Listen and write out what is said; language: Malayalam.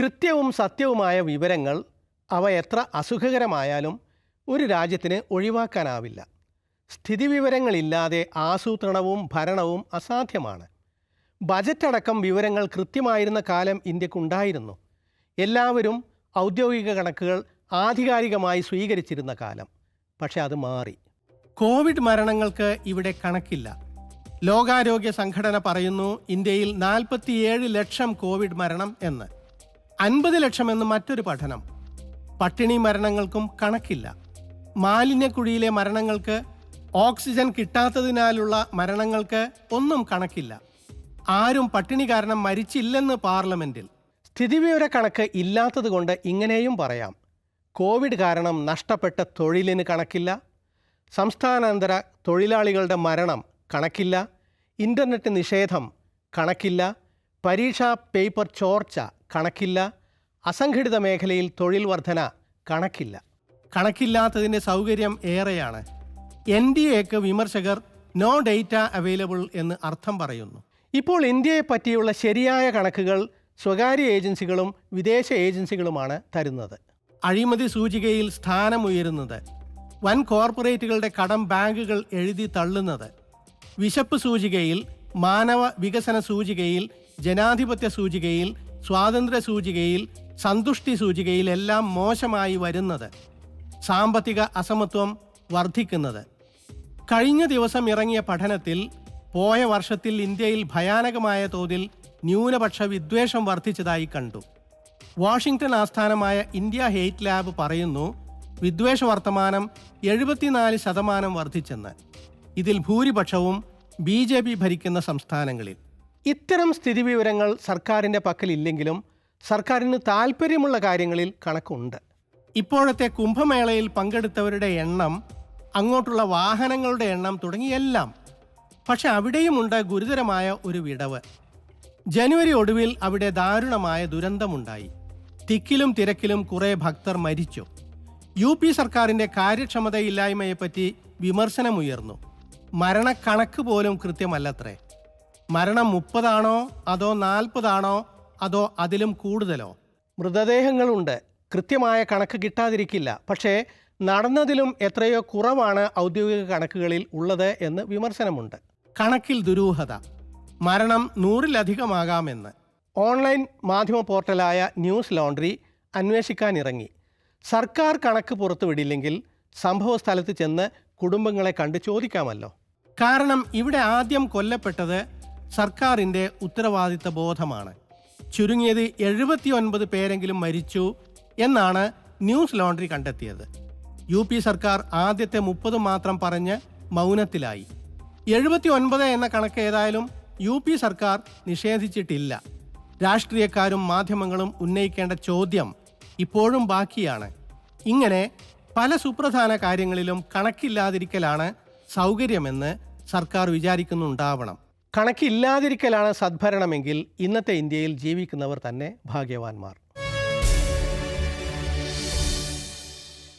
കൃത്യവും സത്യവുമായ വിവരങ്ങൾ അവ എത്ര അസുഖകരമായാലും ഒരു രാജ്യത്തിന് ഒഴിവാക്കാനാവില്ല. സ്ഥിതിവിവരങ്ങളില്ലാതെ ആസൂത്രണവും ഭരണവും അസാധ്യമാണ്. ബജറ്റടക്കം വിവരങ്ങൾ കൃത്യമായിരുന്ന കാലം ഇന്ത്യക്കുണ്ടായിരുന്നു. എല്ലാവരും ഔദ്യോഗിക കണക്കുകൾ ആധികാരികമായി സ്വീകരിച്ചിരുന്ന കാലം. പക്ഷെ അത് മാറി. കോവിഡ് മരണങ്ങൾക്ക് ഇവിടെ കണക്കില്ല. ലോകാരോഗ്യ സംഘടന പറയുന്നു ഇന്ത്യയിൽ നാൽപ്പത്തിയേഴ് ലക്ഷം കോവിഡ് മരണം എന്ന്. അൻപത് ലക്ഷം എന്ന് മറ്റൊരു പഠനം. പട്ടിണി മരണങ്ങൾക്കും കണക്കില്ല. മാലിന്യക്കുഴിയിലെ മരണങ്ങൾക്ക് ഓക്സിജൻ കിട്ടാത്തതിനാലുള്ള മരണങ്ങൾക്ക് ഒന്നും കണക്കില്ല. ആരും പട്ടിണി കാരണം മരിച്ചില്ലെന്ന് പാർലമെന്റിൽ. സ്ഥിതിവിവര കണക്ക് ഇല്ലാത്തതുകൊണ്ട് ഇങ്ങനെയും പറയാം. കോവിഡ് കാരണം നഷ്ടപ്പെട്ട തൊഴിലിന് കണക്കില്ല. സംസ്ഥാനാന്തര തൊഴിലാളികളുടെ മരണം കണക്കില്ല. ഇന്റർനെറ്റ് നിഷേധം കണക്കില്ല. പരീക്ഷാ പേപ്പർ ചോർച്ച കണക്കില്ല. അസംഘടിത മേഖലയിൽ തൊഴിൽ വർധന കണക്കില്ല. കണക്കില്ലാത്തതിന്റെ സൗകര്യം ഏറെയാണ്. എൻ ഡി എക്ക് വിമർശകർ നോ ഡേറ്റ അവൈലബിൾ എന്ന് അർത്ഥം പറയുന്നു. ഇപ്പോൾ ഇന്ത്യയെ പറ്റിയുള്ള ശരിയായ കണക്കുകൾ സ്വകാര്യ ഏജൻസികളും വിദേശ ഏജൻസികളുമാണ് തരുന്നത്. അഴിമതി സൂചികയിൽ സ്ഥാനമുയരുന്നത്. വൻ കോർപ്പറേറ്റുകളുടെ കടം ബാങ്കുകൾ എഴുതി തള്ളുന്നത്. വിശപ്പ് സൂചികയിൽ മാനവ വികസന സൂചികയിൽ ജനാധിപത്യ സൂചികയിൽ സ്വാതന്ത്ര്യ സൂചികയിൽ സന്തുഷ്ടി സൂചികയിൽ എല്ലാം മോശമായി വരുന്നത് സാമ്പത്തിക അസമത്വം വർദ്ധിക്കുന്നത്. കഴിഞ്ഞ ദിവസം ഇറങ്ങിയ പഠനത്തിൽ പോയ വർഷത്തിൽ ഇന്ത്യയിൽ ഭയാനകമായ തോതിൽ ന്യൂനപക്ഷ വിദ്വേഷം വർദ്ധിച്ചതായി കണ്ടു. വാഷിംഗ്ടൺ ആസ്ഥാനമായ ഇന്ത്യ ഹെയ്റ്റ് ലാബ് പറയുന്നു വിദ്വേഷ വർത്തമാനം എഴുപത്തിനാല് ശതമാനം വർദ്ധിച്ചെന്ന്. ഇതിൽ ഭൂരിപക്ഷവും ബി ഭരിക്കുന്ന സംസ്ഥാനങ്ങളിൽ. ഇത്തരം സ്ഥിതിവിവരങ്ങൾ സർക്കാരിന്റെ പക്കലില്ലെങ്കിലും സർക്കാരിന് താല്പര്യമുള്ള കാര്യങ്ങളിൽ കണക്കുണ്ട്. ഇപ്പോഴത്തെ കുംഭമേളയിൽ പങ്കെടുത്തവരുടെ എണ്ണം അങ്ങോട്ടുള്ള വാഹനങ്ങളുടെ എണ്ണം തുടങ്ങിയെല്ലാം പക്ഷെ അവിടെയുമുണ്ട് ഗുരുതരമായ ഒരു വിടവ്. ജനുവരി ഒടുവിൽ അവിടെ ദാരുണമായ ദുരന്തമുണ്ടായി. തിക്കിലും തിരക്കിലും കുറെ ഭക്തർ മരിച്ചു. യു പി സർക്കാരിന്റെ കാര്യക്ഷമതയില്ലായ്മയെപ്പറ്റി വിമർശനമുയർന്നു. മരണക്കണക്ക് പോലും കൃത്യമല്ലത്രേ. മരണം മുപ്പതാണോ? അതോ നാൽപ്പതാണോ? അതോ അതിലും കൂടുതലോ? മൃതദേഹങ്ങളുണ്ട്. കൃത്യമായ കണക്ക് കിട്ടാതിരിക്കില്ല. പക്ഷേ നടന്നതിലും എത്രയോ കുറവാണ് ഔദ്യോഗിക കണക്കുകളിൽ ഉള്ളത് എന്ന് വിമർശനമുണ്ട്. കണക്കിൽ ദുരൂഹത. മരണം നൂറിലധികമാകാമെന്ന്. ഓൺലൈൻ മാധ്യമ പോർട്ടലായ ന്യൂസ് ലോണ്ടറി അന്വേഷിക്കാനിറങ്ങി. സർക്കാർ കണക്ക് പുറത്തുവിടില്ലെങ്കിൽ സംഭവ സ്ഥലത്ത് ചെന്ന് കുടുംബങ്ങളെ കണ്ട് ചോദിക്കാമല്ലോ. കാരണം ഇവിടെ ആദ്യം കൊല്ലപ്പെട്ടത് സർക്കാരിന്റെ ഉത്തരവാദിത്ത ബോധമാണ്. ചുരുങ്ങിയത് എഴുപത്തി ഒൻപത് പേരെങ്കിലും മരിച്ചു എന്നാണ് ന്യൂസ് ലോണ്ടറി കണ്ടെത്തിയത്. യു പി സർക്കാർ ആദ്യത്തെ മുപ്പത് മാത്രം പറഞ്ഞ് മൗനത്തിലായി. എഴുപത്തി ഒൻപത് എന്ന കണക്ക് ഏതായാലും യു പി സർക്കാർ നിഷേധിച്ചിട്ടില്ല. രാഷ്ട്രീയക്കാരും മാധ്യമങ്ങളും ഉന്നയിക്കേണ്ട ചോദ്യം ഇപ്പോഴും ബാക്കിയാണ്. ഇങ്ങനെ പല സുപ്രധാന കാര്യങ്ങളിലും കണക്കില്ലാതിരിക്കലാണ് സൗകര്യമെന്ന് സർക്കാർ വിചാരിക്കുന്നുണ്ടാവണം. കണക്കില്ലാതിരിക്കലാണ് സദ്ഭരണമെങ്കിൽ ഇന്നത്തെ ഇന്ത്യയിൽ ജീവിക്കുന്നവർ തന്നെ ഭാഗ്യവാന്മാർ.